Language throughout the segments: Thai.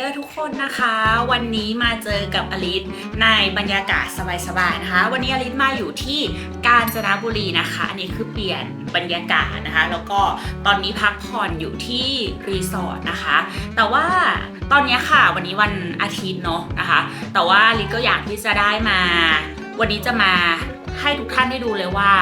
ดอร์ทุกคนนะคะ วันนี้มาเจอกับอลิสในบรรยากาศสบายๆนะคะ วันนี้อลิสมาอยู่ที่กาญจนบุรีนะคะ อันนี้คือเปลี่ยนบรรยากาศนะคะ แล้วก็ตอนนี้พักผ่อนอยู่ที่รีสอร์ทนะคะ แต่ว่าตอนนี้ค่ะวันนี้วันอาทิตย์เนาะนะคะ แต่ว่าลิศก็อยากที่จะได้มา วันนี้จะมา ให้ทุกท่านได้ดูเลยว่า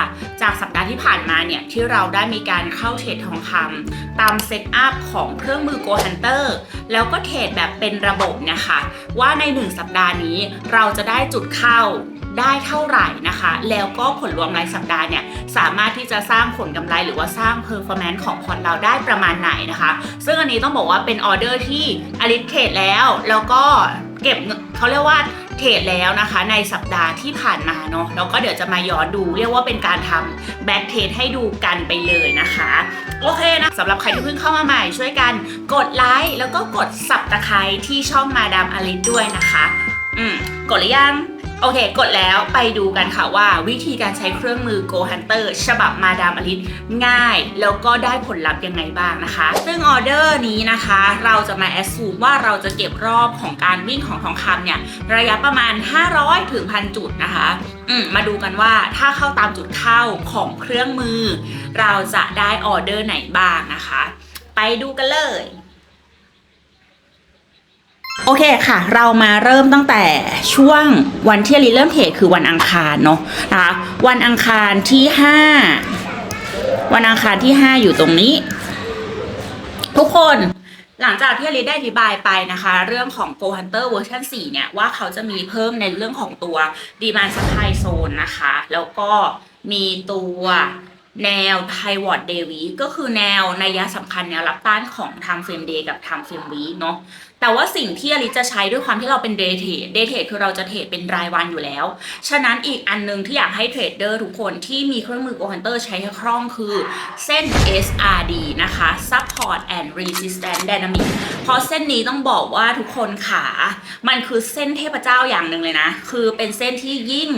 จากสัปดาห์ที่ผ่านมาเนี่ย ที่เราได้มีการเข้าเทรดทองคำตามเซตอัพของเครื่องมือ Go Hunter แล้วก็เทรดแบบเป็นระบบเนี่ยค่ะว่าใน 1 สัปดาห์นี้เราจะได้จุดเข้าได้เท่าไหร่นะคะ แล้วก็ผลรวมรายสัปดาห์เนี่ย สามารถที่จะสร้างผลกำไรหรือว่าสร้าง performance ของพอร์ตเราได้ประมาณไหนนะคะ ซึ่งอันนี้ต้องบอกว่าเป็นออเดอร์ที่อลิสเทรดแล้ว แล้วก็เก็บเขาเรียกว่า เทรดแล้วนะคะในสัปดาห์ที่ผ่านมาเนาะแล้วก็เดี๋ยวจะมาย้อนดู เรียกว่าเป็นการทำแบ็กเทรดให้ดูกันไปเลยนะคะโอเคนะสำหรับใครที่เพิ่งเข้ามาใหม่ช่วยกันกดไลค์แล้วก็กดสับตะไคร้ที่ช่องมาดามอลิสด้วยนะคะ อืมกดหรือยัง โอเค กดแล้วไปดูกันค่ะว่าวิธีการใช้เครื่องมือ Go Hunter ฉบับมาดามอลิสง่าย แล้วก็ได้ผลลัพธ์ยังไงบ้างนะคะ ซึ่งออเดอร์นี้นะคะ เราจะมาแอ s ซูมว่าเราจะเก็บรอบของการวิ่งของทองคำเนี่ย ระยะประมาณ 500ถึงพันจุดนะคะ อืมมาดูกันว่าถ้าเข้าตามจุดเข้าของเครื่องมือ เราจะได้ออเดอร์ไหนบ้างนะคะ ไปดูกันเลย โอเคค่ะ เรามาเริ่มตั้งแต่ช่วงวันที่ลิเริ่มเทรดคือวันอังคารเนาะนะคะวันอังคารที่ 5 วันอังคารที่ 5 อยู่ตรงนี้ ทุกคนหลังจากที่ลิได้อธิบายไปนะคะ เรื่องของ Go Hunter เวอร์ชัน4เนี่ย ว่าเขาจะมีเพิ่มในเรื่องของตัว Demand Supply Zone นะคะ แล้วก็มีตัวแนว Pivot Day Week ก็คือแนวนัยะสำคัญแนวรับต้านของทางเฟรมเดย์กับทางเฟรมวีเนาะ แต่ว่าสิ่งที่อลิจะใช้ด้วยความที่เราเป็นเดย์เทรดเดย์เทรดคือเราจะเทรดเป็นรายวันอยู่แล้ว ฉะนั้นอีกอันหนึงที่อยากให้เทรดเดอร์ทุกคนที่มีเครื่องมือ Go Hunter ใช้ให้คล่องคือเส้น SRD นะคะ Support and Resistance Dynamic เพราะเส้นนี้ต้องบอกว่าทุกคนขา มันคือเส้นเทพเจ้าอย่างหนึ่งเลยนะ คือเป็นเส้นที่ยิ่ง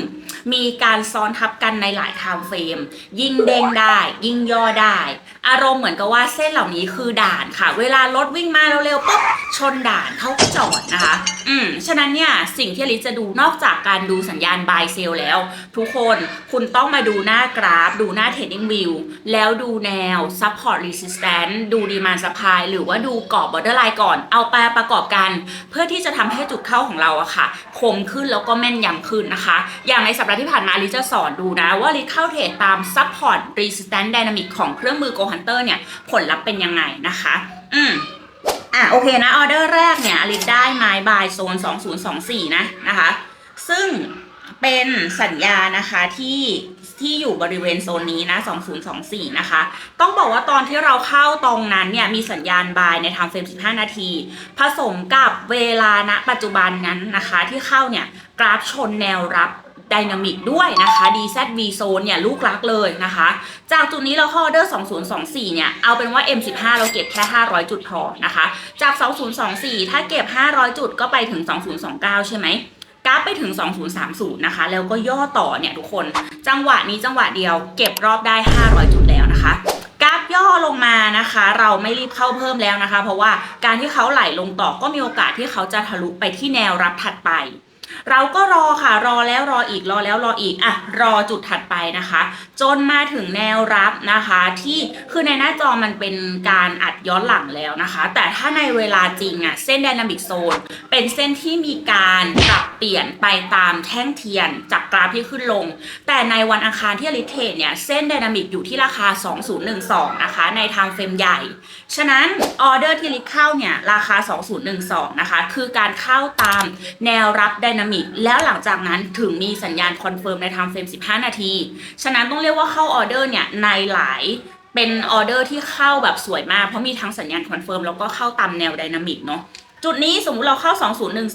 มีการซ้อนทับกันในหลายไทม์เฟรมยิ่งเด้งได้ ยิ่งย่อได้อารมณ์เหมือนกับว่าเส้นเหล่านี้คือด่านค่ะ เวลารถวิ่งมาเร็วๆปุ๊บชนด่านเขาจอดนะคะ อืมฉะนั้นเนี่ยสิ่งที่ลิซจะดูนอกจากการดูสัญญาณ buy sell แล้ว ทุกคนคุณต้องมาดูหน้ากราฟ ดูหน้า trading view แล้วดูแนว support resistance ดู demand supply หรือว่าดูกรอบ borderline ก่อนเอาไปประกอบกัน เพื่อที่จะทำให้จุดเข้าของเราอะค่ะ คมขึ้นแล้วก็แม่นยำขึ้นนะคะ อย่างในสัปดาห์ที่ผ่านมาลิซจะสอนดูนะว่าลิซเข้าเทรดตาม support resistance dynamic ของเครื่องมือ Go Hunter เนี่ยผลลัพธ์เป็นยังไงนะคะ อืมอะโอเคนะออเดอร์แรกเนี่ยอลิซได้ไม้บายโซน 2024 นะนะคะ ซึ่งเป็นสัญญานะคะที่ที่อยู่บริเวณโซนนี้นะ 2024 นะคะ ต้องบอกว่าตอนที่เราเข้าตรงนั้นเนี่ยมีสัญญาณบายในทางเฟรม 15 นาที ผสมกับเวลาณปัจจุบันนั้นนะคะที่เข้าเนี่ยกราฟชนแนวรับ ไดนามิกด้วยนะคะ DZV Zone เนี่ยลูกรักเลยนะคะ จากจุดนี้เราเข้าออเดอร์ 2024 เนี่ย เอาเป็นว่า M15 เราเก็บแค่ 500 จุดพอนะคะ จาก 2024 ถ้าเก็บ 500 จุดก็ไปถึง 2029 ใช่ไหมกราฟไปถึง 2030 นะคะ แล้วก็ย่อต่อเนี่ยทุกคน จังหวะนี้จังหวะเดียวเก็บรอบได้ 500 จุดแล้วนะคะกราฟย่อลงมานะคะ เราไม่รีบเข้าเพิ่มแล้วนะคะ เพราะว่าการที่เขาไหลลงต่อก็มีโอกาสที่เขาจะทะลุไปที่แนวรับถัดไป เราก็รอค่ะรอแล้วรออีกรอแล้วรออีกอะรอจุดถัดไปนะคะ จนมาถึงแนวรับนะคะ ที่คือในหน้าจอมันเป็นการอัดย้อนหลังแล้วนะคะ แต่ถ้าในเวลาจริงอะเส้น Dynamic Zone เป็นเส้นที่มีการปรับเปลี่ยนไปตามแท่งเทียนจากกราฟที่ขึ้นลง แต่ในวันอังคารที่อลิเทรดเนี่ยเส้น Dynamic อยู่ที่ราคา 2012 นะคะ ในทางเฟรมใหญ่ ฉะนั้นออเดอร์ที่ลิเข้าเนี่ยราคา 2012 นะคะ คือการเข้าตามแนวรับไดนามิกแล้วหลังจากนั้นถึงมีสัญญาณคอนเฟิร์มในทางเฟรม 15 นาที ฉะนั้นต้องเรียกว่าเข้าออเดอร์เนี่ยในหลายเป็นออเดอร์ที่เข้าแบบสวยมาก เพราะมีทั้งสัญญาณคอนเฟิร์มแล้วก็เข้าตามแนวไดนามิกเนาะ จุดนี้สมมุติเราเข้า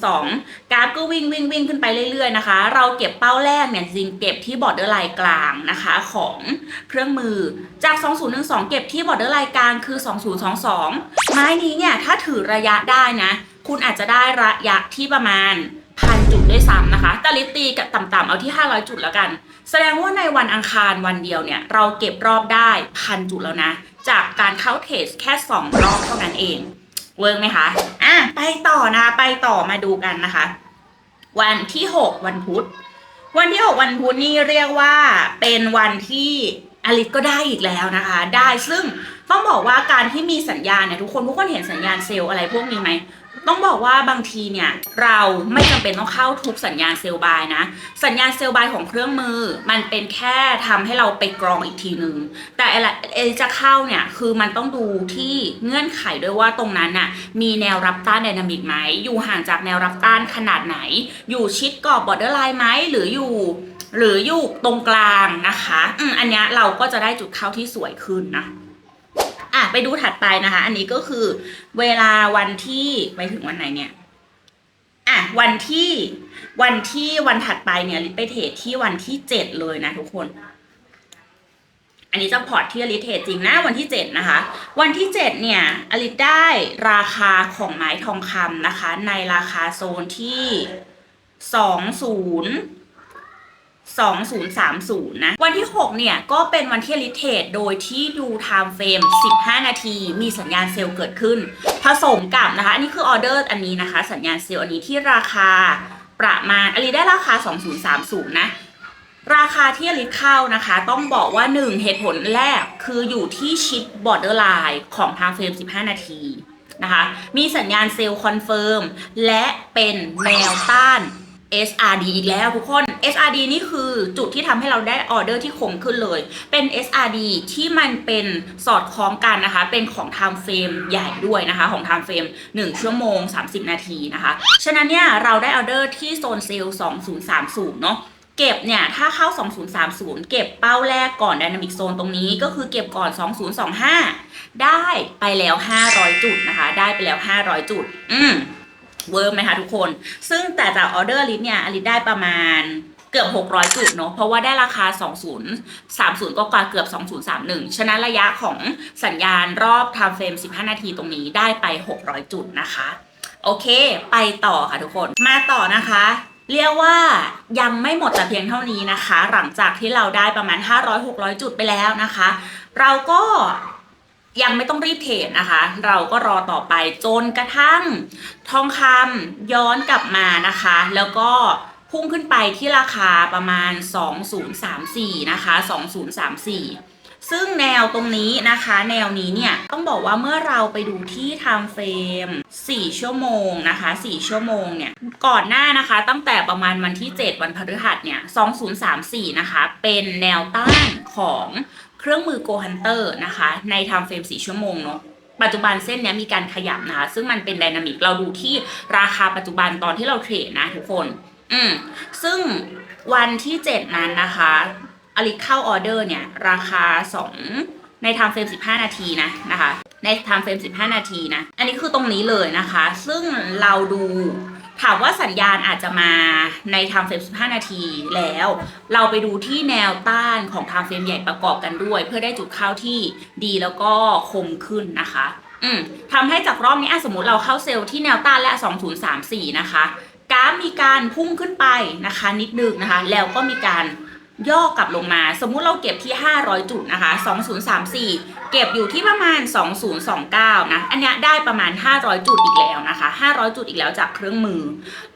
2012 กราฟก็วิ่งวิ่งวิ่งขึ้นไปเรื่อยๆนะคะ เราเก็บเป้าแรกเนี่ยจริงเก็บที่บอร์เดอร์ไลน์กลางนะคะของเครื่องมือจาก 2012 เก็บที่บอร์เดอร์ไลน์กลางคือ 2022 ไม้นี้เนี่ยถ้าถือระยะได้นะ คุณอาจจะได้ระยะที่ประมาณพันจุดด้วยซ้ำนะคะแต่ลิตตีกับต่ำๆเอาที่ 500 จุดแล้วกัน แสดงว่าในวันอังคารวันเดียวเนี่ยเราเก็บรอบได้พันจุดแล้วนะ จากการเข้าเทสแค่ 2 รอบเท่านั้นเอง เวิร์กไหมคะอะไปต่อนะคะไปต่อมาดูกันนะคะ วันที่หกวันพุธ วันที่หกวันพุธนี่เรียกว่าเป็นวันที่อลิสก็ได้อีกแล้วนะคะ ได้ซึ่งต้องบอกว่าการที่มีสัญญาณเนี่ยทุกคนทุกคนเห็นสัญญาณเซลล์อะไรพวกนี้ไหม ต้องบอกว่าบางทีเนี่ยเราไม่จำเป็นต้องเข้าทุกสัญญาณเซลล์บายนะ สัญญาณเซลล์บายของเครื่องมือ มันเป็นแค่ทำให้เราไปกรองอีกทีนึง แต่อะไรเอจะเข้าเนี่ยคือมันต้องดูที่เงื่อนไขด้วยว่าตรงนั้นน่ะมีแนวรับต้านไดนามิกไหม อยู่ห่างจากแนวรับต้านขนาดไหน อยู่ชิดกรอบบอร์เดอร์ไลน์ไหมหรืออยู่หรืออยู่ตรงกลางนะคะ อืมอันนี้เราก็จะได้จุดเข้าที่สวยขึ้นนะ อะไปดูถัดไปนะคะ อันนี้ก็คือเวลาวันที่ไปถึงวันไหนเนี่ยอะวันที่วันที่วันถัดไปเนี่ยลิไปเทรดที่วันที่เจ็ดเลยนะทุกคน อันนี้จะพอร์ตที่อลิเทรดจริงนะวันที่เจ็ดนะคะ วันที่เจ็ดเนี่ยอลิได้ราคาของไม้ทองคำนะคะ ในราคาโซนที่สองศูนย์ 2030 นะ วันที่ 6 เนี่ย ก็เป็นวันที่ลิเทดโดยที่ดูไทม์เฟรม15 นาที มีสัญญาณเซลล์เกิดขึ้น ผสมกับนะคะ อันนี้คือออเดอร์อันนี้นะคะ สัญญาณเซลล์อันนี้ที่ราคาประมาณอันนี้ได้ราคา 2030 นะ ราคาที่อลิเข้านะคะ ต้องบอกว่า 1 เหตุผลแรกคืออยู่ที่ชิดบอร์เดอร์ไลน์ของไทม์เฟรม15 นาทีนะคะ มีสัญญาณเซลล์คอนเฟิร์มและเป็นแนวต้าน SRD อีกแล้วทุกคน SRD นี่คือจุดที่ทำให้เราได้ออเดอร์ที่คงขึ้นเลย เป็น SRD ที่มันเป็นสอดคล้องกันนะคะ เป็นของ time frame ใหญ่ด้วยนะคะ ของ time frame 1 ชั่วโมง 30 นาทีนะคะ ฉะนั้นเนี่ยเราได้ออเดอร์ที่โซนเซลล์2030 เนาะเก็บเนี่ย ถ้าเข้า 2030 เก็บเป้าแรกก่อน Dynamic Zone ตรงนี้ก็คือเก็บก่อน 2025 ได้ไปแล้ว 500 จุดนะคะ ได้ไปแล้ว 500 จุด อืม เวิร์มไหมคะทุกคน ซึ่งแต่จากออเดอร์ลิสเนี่ยอลิสได้ประมาณเกือบ 600 จุดเนาะ เพราะว่าได้ราคา 2030 ก็กว่าเกือบ 2031 ฉะนั้นระยะของสัญญาณรอบ time frame 15 นาทีตรงนี้ได้ไป 600 จุดนะคะ โอเค ไปต่อค่ะทุกคน มาต่อนะคะ เรียกว่ายังไม่หมดแต่เพียงเท่านี้นะคะ หลังจากที่เราได้ประมาณ 500-600 จุดไปแล้วนะคะ เราก็ ยังไม่ต้องรีบเทรดนะคะ เราก็รอต่อไปจนกระทั่งทองคำย้อนกลับมานะคะ แล้วก็พุ่งขึ้นไปที่ราคาประมาณ 2034 นะคะ 2034 ซึ่งแนวตรงนี้นะคะ แนวนี้เนี่ย ต้องบอกว่าเมื่อเราไปดูที่ time frame 4 ชั่วโมงนะคะ 4 ชั่วโมงเนี่ย ก่อนหน้านะคะ ตั้งแต่ประมาณวันที่ 7 วันพฤหัสเนี่ย 2034 นะคะ เป็นแนวต้านของ เครื่องมือ Go Hunter นะคะ ใน time frame 4ชั่วโมงเนาะปัจจุบันเส้นนี้มีการขยับนะคะ ซึ่งมันเป็นไดนามิกเราดูที่ราคาปัจจุบันตอนที่เราเทรดนะทุกคน อืมซึ่งวันที่ 7 นั้นนะคะอลิเข้าออเดอร์เนี่ย ราคา 2 ในไทม์เฟรม15 นาทีนะนะคะ ในไทม์เฟรม15 นาทีนะ อันนี้คือตรงนี้เลยนะคะ ซึ่งเราดู ถามว่าสัญญาณอาจจะมาในไทม์เฟรม15 นาทีแล้ว เราไปดูที่แนวต้านของไทม์เฟรมใหญ่ประกอบกันด้วย เพื่อได้จุดเข้าที่ดีแล้วก็คมขึ้นนะคะ อืมทำให้จากรอบนี้สมมติเราเข้าเซลล์ที่แนวต้านและ 2034 นะคะกราฟมีการพุ่งขึ้นไปนะคะ นิดนึงนะคะ แล้วก็มีการ ย่อกลับลงมา สมมุติเราเก็บที่ 500 จุดนะคะ 2034 เก็บอยู่ที่ประมาณ 2029 นะ อันนี้ได้ประมาณ 500 จุดอีกแล้วนะคะ 500 จุดอีกแล้วจากเครื่องมือ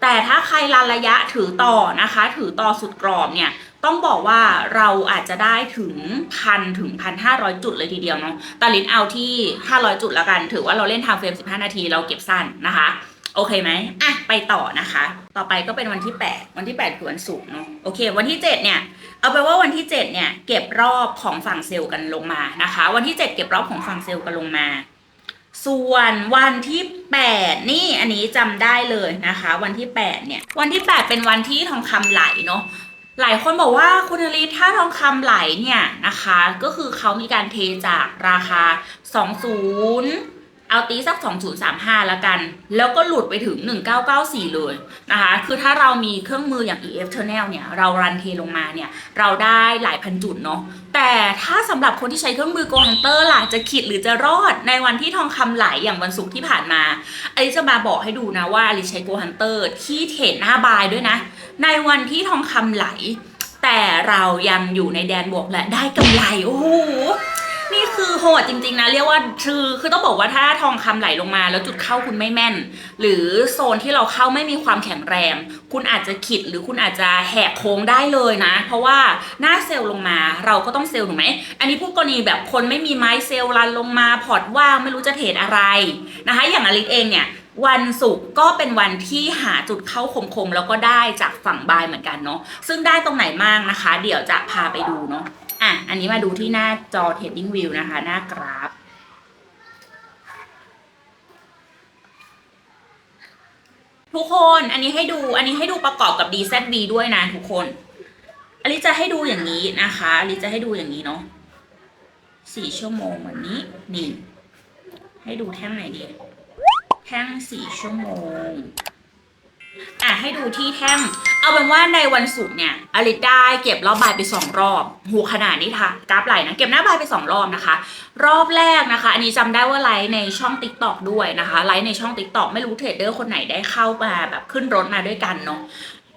แต่ถ้าใครรันระยะถือต่อนะคะ ถือต่อสุดกรอบเนี่ยต้องบอกว่าเราอาจจะได้ถึงพันถึงพันห้าร้อยจุดเลยทีเดียวเนาะแต่ลินเอาที่ห้าร้อยจุดแล้วกัน ถือว่าเราเล่นทำเฟรมสิบห้านาทีเราเก็บสั้นนะคะ โอเคไหมอะไปต่อนะคะ ต่อไปก็เป็นวันที่ 8 วันที่ 8 คือวันศุกร์เนาะ โอเค วันที่ 7 เนี่ย เอาไปนว่าวันที่ 7 เนี่ย เก็บรอบของฝั่งเซลล์กันลงมานะคะ วันที่ 7 เก็บรอบของฝั่งเซลล์กันลงมา ส่วนวันที่ 8 นี่ อันนี้จำได้เลยนะคะ วันที่ 8 เนี่ย วันที่ 8 เป็นวันที่ทองคำไหลเนาะ หลายคนบอกว่าคุณลิศถ้าทองคำไหลเนี่ยนะคะ ก็คือเขามีการเทจากราคา 20 เอาตีสัก 2035 แล้วกัน แล้วก็หลุดไปถึง 1994 เลยนะคะ คือถ้าเรามีเครื่องมืออย่าง EF Channel เนี่ย เรารันเทลงมาเนี่ย เราได้หลายพันจุดเนาะ แต่ถ้าสำหรับคนที่ใช้เครื่องมือ Go Hunter ล่ะ จะขิดหรือจะรอดในวันที่ทองคำไหลอย่างวันศุกร์ที่ผ่านมาอลิจะมาบอกให้ดูนะว่าอลิใช้ Go Hunter ที่เทรดหน้าบายด้วยนะ ในวันที่ทองคำไหล แต่เรายังอยู่ในแดนบวกและได้กำไร โอ้โห นี่คือโหดจริงๆนะเรียกว่าคือคือต้องบอกว่าถ้าทองคำไหลลงมา แล้วจุดเข้าคุณไม่แม่น หรือโซนที่เราเข้าไม่มีความแข็งแรง คุณอาจจะขิดหรือคุณอาจจะแหกโค้งได้เลยนะ เพราะว่าหน้าเซลล์ลงมาเราก็ต้องเซลล์ถูกไหมอันนี้พูดกรณีแบบคนไม่มีไม้เซลล์รันลงมาพอร์ตว่างไม่รู้จะเทรดอะไรนะคะ อย่างอลิสเองเนี่ยวันศุกร์ก็เป็นวันที่หาจุดเข้าคมๆแล้วก็ได้จากฝั่งบายเหมือนกันเนาะซึ่งได้ตรงไหนมากนะคะ เดี๋ยวจะพาไปดูเนาะ อะ อันนี้มาดูที่หน้าจอ Trading View นะคะ หน้ากราฟ ทุกคนอันนี้ให้ดูอันนี้ให้ดูประกอบกับ DZB ด้วยนะทุกคนอันนี้จะให้ดูอย่างนี้นะคะอันนี้จะให้ดูอย่างนี้เนาะสี่ชั่วโมงวันนี้นี่ ให้ดูแท่งไหนดี แท่งสี่ชั่วโมง อะให้ดูที่แท่ง เอาเป็นว่าในวันศุกร์เนี่ยอลิสได้เก็บรอบบายไปสองรอบหูขนาดนี้ค่ะกราฟไหลนะ เก็บหน้าบายไปสองรอบนะคะ รอบแรกนะคะ อันนี้จำได้ว่าไลฟ์ในช่อง t ิ k t o k ด้วยนะคะ ไลฟ์ในช่อง t ิ k t o k ไม่รู้เทรดเดอร์คนไหนได้เข้ามาแบบขึ้นรถมาด้วยกันเนาะ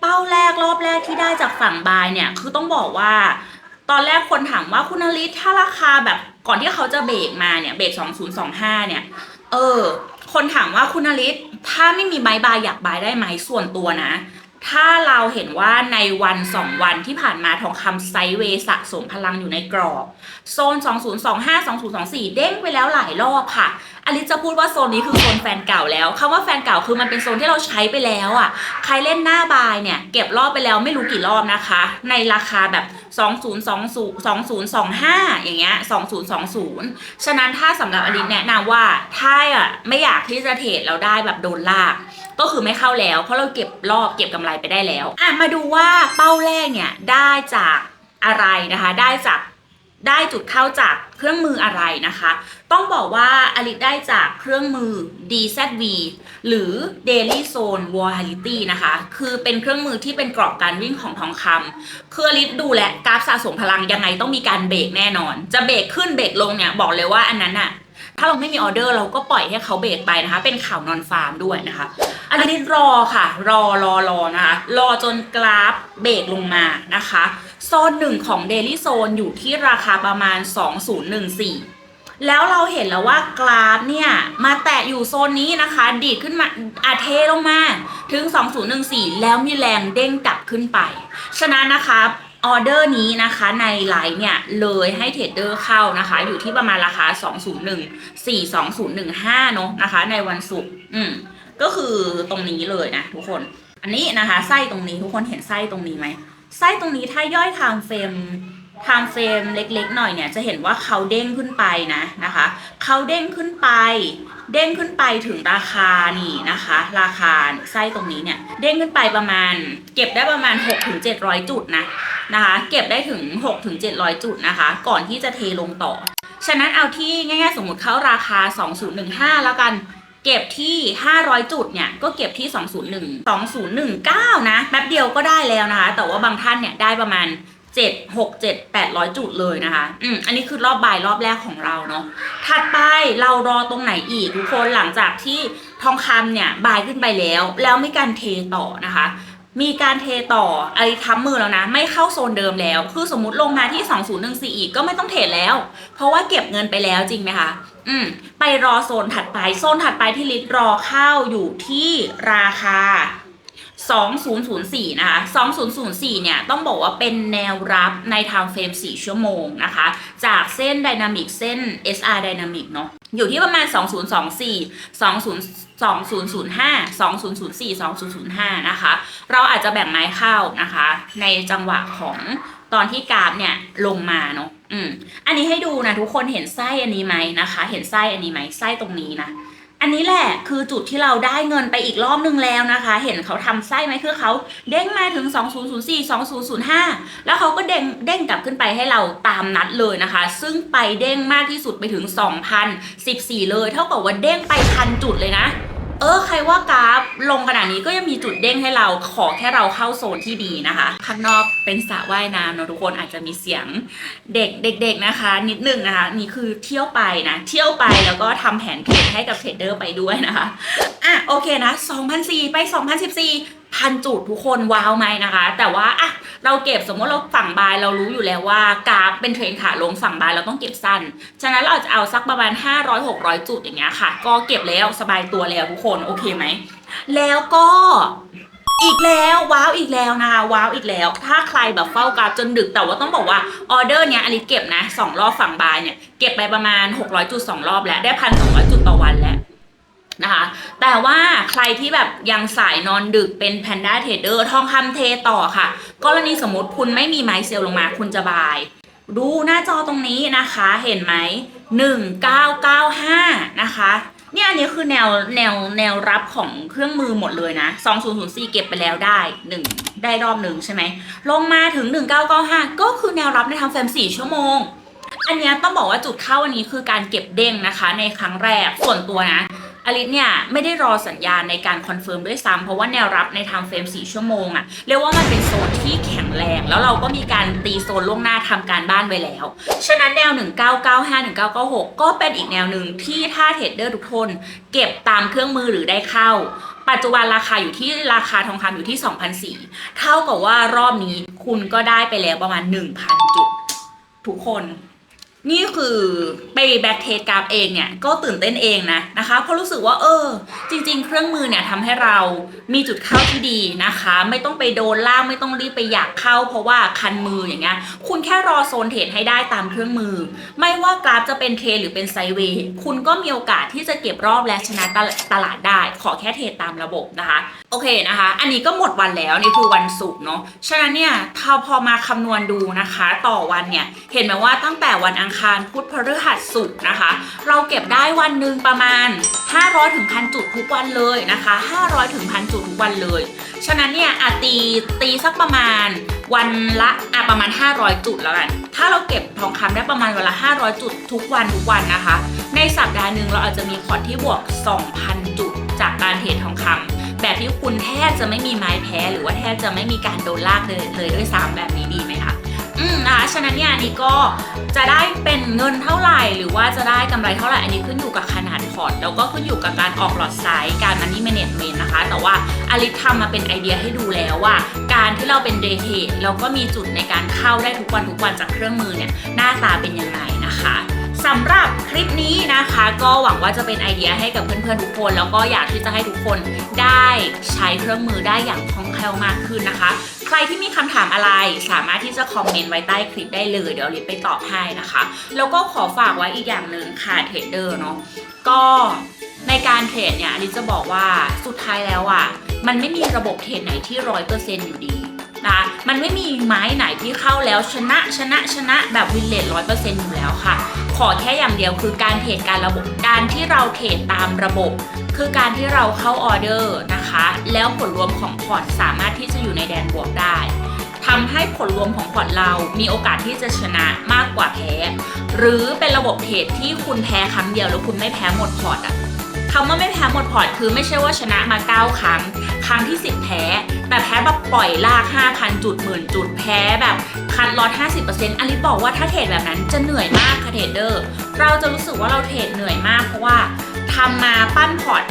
เป้าแรกรอบแรกที่ได้จากฝั่งบายเนี่ยคือต้องบอกว่า ตอนแรกคนถามว่าคุณนลิศถ้าราคาแบบก่อนที่เขาจะเบรกมาเนี่ยเบรก2025เนี่ย เออ คนถามว่าคุณนลิศถ้าไม่มีใบบายอยากบายได้ไหมส่วนตัวนะ ถ้าเราเห็นว่าในวันสองวันที่ผ่านมาทองคำไซเวสะสมพลังอยู่ในกรอบ โซน 2025 2024 เด้งไปแล้วหลายรอบค่ะ อลิซจะพูดว่าโซนนี้คือโซนแฟนเก่าแล้วคำว่าแฟนเก่าคือมันเป็นโซนที่เราใช้ไปแล้วอะ ใครเล่นหน้าบายเนี่ย เก็บรอบไปแล้วไม่รู้กี่รอบนะคะ ในราคาแบบ2020 2025 อย่างเงี้ย2020 ฉะนั้นถ้าสำหรับอลิซแนะนำว่าถ้าอะไม่อยากที่จะเทรดแล้วได้แบบโดนลากก็คือไม่เข้าแล้ว เพราะเราเก็บรอบเก็บกำไรไปได้แล้วอะมาดูว่าเป้าแรกเนี่ยได้จากอะไรนะคะ ได้จาก ได้จุดเข้าจากเครื่องมืออะไรนะคะ ต้องบอกว่าอลิสได้จากเครื่องมือ DZV หรือ Daily Zone Volatility นะคะ คือเป็นเครื่องมือที่เป็นกรอบการวิ่งของทองคำคืออลิสดูแลกราฟสะสมพลังยังไงต้องมีการเบรกแน่นอน จะเบรกขึ้นเบรกลงเนี่ยบอกเลยว่าอันนั้นอะถ้าเราไม่มีออเดอร์เราก็ปล่อยให้เขาเบรกไปนะคะ เป็นข่าวนอนฟาร์มด้วยนะคะอันนี้รอค่ะ รอรอรอนะคะ รอจนกราฟเบรกลงมานะคะ ซนหนึ่งของ Daily Zone อยู่ที่ราคาประมาณ 2014 แล้วเราเห็นแล้วว่ากราฟเนี่ย มาแตะอยู่โซนนี้นะคะ ดีดขึ้นมาอาเทลงมาถึง 2014 แล้วมีแรงเด้งกลับขึ้นไป ฉะนั้นนะคะออเดอร์นี้นะคะในไลน์เนี่ย เลยให้เทรดเดอร์เข้านะคะ อยู่ที่ประมาณราคา 201 42015 เนอะนะคะ ในวันศุกร์อืมก็คือตรงนี้เลยนะทุกคน อันนี้นะคะ ไส้ตรงนี้ทุกคนเห็นไส้ตรงนี้ไหม ไส้ตรงนี้ถ้าย่อยทม์เฟรมทม์เฟรมเล็กๆหน่อยเนี่ยจะเห็นว่าเขาเด้งขึ้นไปนะนะคะเขาเด้งขึ้นไป เด้งขึ้นไปถึงราคานี่นะคะ ราคาไส้ตรงนี้เนี่ยเด้งขึ้นไปประมาณ เก็บได้ประมาณ 6-700 จุดนะนะคะเก็บได้ถึง 6-700 จุดนะคะ ก่อนที่จะเทลงต่อ ฉะนั้นเอาที่ง่ายๆสมมติเข้าราคา 2015 แล้วกัน เก็บที่ 500 จุดเนี่ยก็เก็บที่ 201 2019 นะแป๊บเดียวก็ได้แล้วนะคะ แต่ว่าบางท่านเนี่ยได้ประมาณ 7 6 7 800 จุดเลยนะคะ อืมอันนี้คือรอบบ่ายรอบแรกของเราเนาะถัดไปเรารอตรงไหนอีกทุกคนหลังจากที่ทองคำเนี่ยบายขึ้นไปแล้ว แล้วมีการเทต่อนะคะ มีการเทต่ออะไรทับมือแล้วนะ ไม่เข้าโซนเดิมแล้ว คือสมมติลงมาที่ 2014 อีกก็ไม่ต้องเทรดแล้ว เพราะว่าเก็บเงินไปแล้วจริงไหมคะอืมไปรอโซนถัดไป โซนถัดไปที่ลิตรอเข้าอยู่ที่ราคา 2004 นะคะ 2004 เนี่ย ต้องบอกว่าเป็นแนวรับใน time frame 4 ชั่วโมงนะคะ จากเส้น Dynamic เส้น SR Dynamic เนาะอยู่ที่ประมาณ 2024 20 2005 2004 2005 นะคะ เราอาจจะแบ่งไม้เข้านะคะ ในจังหวะของตอนที่กราฟเนี่ยลงมาเนาะอืมอันนี้ให้ดูนะทุกคนเห็นไส้อันนี้ไหมนะคะ เห็นไส้อันนี้ไหมไส้ตรงนี้นะ อันนี้แหละคือจุดที่เราได้เงินไปอีกรอบนึงแล้วนะคะ เห็นเขาทำไส้ไหมคือเขาเด้งมาถึง 2004 2005 แล้วเขาก็เด้งเด้งกลับขึ้นไปให้เราตามนัดเลยนะคะ ซึ่งไปเด้งมากที่สุดไปถึง 2014 เลย เท่ากับว่าเด้งไปพันจุดเลยนะ เออใครว่ากราฟลงขนาดนี้ก็ยังมีจุดเด้งให้เราขอแค่เราเข้าโซนที่ดีนะคะข้างนอกเป็นสระว่ายน้ำเนอะทุกคนอาจจะมีเสียงเด็กเด็ก ๆนะคะ นิดนึงนะคะนี่คือเที่ยวไปนะเที่ยวไปแล้วก็ทำแผนเทรดให้กับเทรดเดอร์ไปด้วยนะคะอะโอเคนะ2004ไป 2014 พันจุดทุกคนว้าวไหมนะคะ แต่ว่าอะเราเก็บสมมติเราฝั่งบายเรารู้อยู่แล้วว่ากราฟเป็นเทรนขาลงฝั่งบายเราต้องเก็บสั้น ฉะนั้นเราจะเอาสักประมาณ 500-600 จุดอย่างเงี้ยค่ะ ก็เก็บแล้วสบายตัวแล้วทุกคนโอเคไหม แล้วก็อีกแล้วว้าวอีกแล้วนะคะว้าวอีกแล้ว ถ้าใครแบบเฝ้ากราฟจนดึกแต่ว่าต้องบอกว่าออเดอร์เนี้ยอลิเก็บนะสองรอบฝั่งบายเนี่ยเก็บไปประมาณ 600จุดสองรอบแล้วได้พันสองจุดต่อวันแล้ว นะคะ แต่ว่าใครที่แบบยังสายนอนดึกเป็นแพนด้าเทรดเดอร์ทองคำเทต่อค่ะ กรณีสมมติคุณไม่มีไม้เซลลงมาคุณจะบาย ดูหน้าจอตรงนี้นะคะเห็นไหม 1995 นะคะเนี่ยอันนี้คือแนวแนวแนวรับของเครื่องมือหมดเลยนะ 2004 เก็บไปแล้วได้ 1 ได้รอบหนึ่งใช่ไหม ลงมาถึง 1995 ก็คือแนวรับในทางเฟรม4 ชั่วโมง อันเนี้ยต้องบอกว่าจุดเข้าอันนี้คือการเก็บเด้งนะคะ ในครั้งแรกส่วนตัวนะ อลิสเนี่ยไม่ได้รอสัญญาณในการคอนเฟิร์มด้วยซ้ำเพราะว่าแนวรับในไทม์เฟรม4ชั่วโมงอะเรียกว่ามันเป็นโซนที่แข็งแรง แล้วเราก็มีการตีโซนล่วงหน้าทำการบ้านไว้แล้ว ฉะนั้นแนว 1995 1996 ก็เป็นอีกแนวหนึ่งที่ถ้าเทรดเดอร์ทุกคนเก็บตามเครื่องมือหรือได้เข้า ปัจจุบันราคาอยู่ที่ราคาทองคำอยู่ที่2,004เท่ากับว่ารอบนี้คุณก็ได้ไปแล้วประมาณ 1,000 จุดทุกคน นี่คือไปแบ็กเทสกราฟเองเนี่ยก็ตื่นเต้นเองนะนะคะเพราะรู้สึกว่าเออ จริง ๆ เครื่องมือเนี่ยทำให้เรามีจุดเข้าที่ดีนะคะ ไม่ต้องไปโดนล่างไม่ต้องรีบไปอยากเข้า เพราะว่าคันมืออย่างเงี้ยคุณแค่รอโซนเทรดให้ได้ตามเครื่องมือ ไม่ว่ากราฟจะเป็นเทรหรือเป็นไซเวย์คุณก็มีโอกาสที่จะเก็บรอบและชนะตลตลาดได้ ขอแค่เทรดตามระบบนะคะโอเคนะคะ อันนี้ก็หมดวันแล้วนี่คือวันศุกร์เนาะฉะนั้นเนี่ยถ้าพอมาคำนวณดูนะคะ ต่อวันเนี่ยเห็นไหมว่าตั้งแต่วันอังคารพุธพฤหัสศุกร์นะคะ เราเก็บได้วันหนึ่งประมาณ 500ถึงพันจุดทุกวันเลยนะคะ 500ถึงพันจุดทุกวันเลย ฉะนั้นเนี่ยอาตีตีสักประมาณวันละอะประมาณ 500 จุดแล้วกัน ถ้าเราเก็บทองคำได้ประมาณวันละ 500 จุดทุกวันทุกวันนะคะ ในสัปดาห์หนึ่งเราอาจจะมีพอร์ตที่บวก 2,000 จุด จากการเทรดทองคำแบบที่คุณแทบจะไม่มีไม้แพ้ หรือว่าแทบจะไม่มีการโดนลากเลยเลยด้วยซ้ำแบบนี้ดีไหมคะ อืมนะคะฉะนั้นเนี่ยอันนี้ก็จะได้เป็นเงินเท่าไหร่ หรือว่าจะได้กำไรเท่าไหร่อันนี้ขึ้นอยู่กับขนาดพอร์ตแล้วก็ขึ้นอยู่กับการออกหลอดไซส์การมันนี่แมเนจเมนต์นะคะ แต่ว่าอลิสทำมาเป็นไอเดียให้ดูแล้วว่า การที่เราเป็นเดย์เทรดแล้วก็มีจุดในการเข้าได้ทุกวันทุกวันจากเครื่องมือเนี่ยหน้าตาเป็นยังไงนะคะสำหรับคลิปนี้นะคะ ก็หวังว่าจะเป็นไอเดียให้กับเพื่อนๆทุกคน แล้วก็อยากที่จะให้ทุกคนได้ใช้เครื่องมือได้อย่างคล่องแคล่วมากขึ้นนะคะ รที่มีคำถามอะไรสามารถที่จะคอมเมนต์ไว้ใต้คลิปได้เลย เดี๋ยวลิปไปตอบให้นะคะ แล้วก็ขอฝากไว้อีกอย่างหนึ่งค่ะเทรดเดอร์เนาะก็ในการเทรดเนี่ยลิจะบอกว่าสุดท้ายแล้วอะมันไม่มีระบบเทรดไหนที่ร้อยเปอร์เซ็นต์อยู่ดีนะมันไม่มีไม้ไหนที่เข้าแล้วชนะชนะชนะแบบวินเลทร้อยเปอร์เซ็นต์อยู่แล้วค่ะ ขอแค่อย่างเดียวคือการเทรดการระบบการที่เราเทรดตามระบบ คือการที่เราเข้าออเดอร์นะคะ แล้วผลรวมของพอร์ตสามารถที่จะอยู่ในแดนบวกได้ทำให้ผลรวมของพอร์ตเรามีโอกาสที่จะชนะมากกว่าแพ้ หรือเป็นระบบเทรดที่คุณแพ้ครั้งเดียวแล้วคุณไม่แพ้หมดพอร์ตอะคำว่าไม่แพ้หมดพอร์ตคือไม่ใช่ว่าชนะมา 9 ครั้ง ครั้งที่ 10 แพ้ แต่แพ้แบบปล่อยลาก 5,000 จุดหมื่นจุดแพ้แบบคัดลอต50%อลิสบอกว่าถ้าเทรดแบบนั้นจะเหนื่อยมากค่ะเทรดเดอร์ เราจะรู้สึกว่าเราเทรดเหนื่อยมากเพราะว่า ทำมาปั้นพอร์ต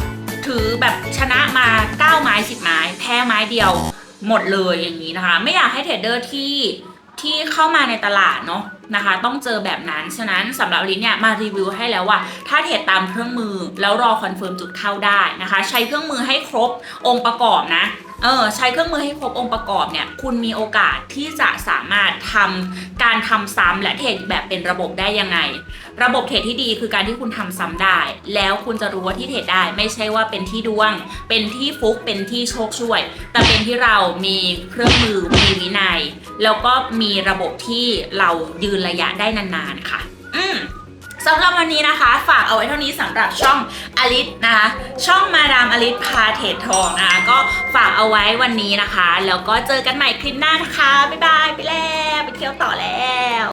ถือแบบชนะมา 9 ไม้ 10 ไม้ แพ้ไม้เดียวหมดเลยอย่างนี้นะคะ ไม่อยากให้เทรดเดอร์ที่ที่เข้ามาในตลาดเนาะนะคะ ต้องเจอแบบนั้น ฉะนั้นสำหรับลินเนี่ยมารีวิวให้แล้วว่า ถ้าเทรดตามเครื่องมือแล้วรอคอนเฟิร์มจุดเข้าได้นะคะ ใช้เครื่องมือให้ครบองค์ประกอบนะ เออใช้เครื่องมือให้ครบองค์ประกอบเนี่ยคุณมีโอกาสที่จะสามารถทำการทำซ้ำและเทรดแบบเป็นระบบได้ยังไง ระบบเทรดที่ดีคือการที่คุณทำซ้ำได้ แล้วคุณจะรู้ว่าที่เทรดได้ไม่ใช่ว่าเป็นที่ดวง เป็นที่ฟุกเป็นที่โชคช่วย แต่เป็นที่เรามีเครื่องมือมีวินัย แล้วก็มีระบบที่เรายืนระยะได้นานๆค่ะ อืม สำหรับวันนี้นะคะ ฝากเอาไว้เท่านี้สำหรับช่องอลิสนะคะ ช่องมาดามอลิสพาเทรดทองนะคะ ก็ฝากเอาไว้วันนี้นะคะ แล้วก็เจอกันใหม่คลิปหน้านะคะ บ๊ายบาย ไปแล้ว ไปเที่ยวต่อแล้ว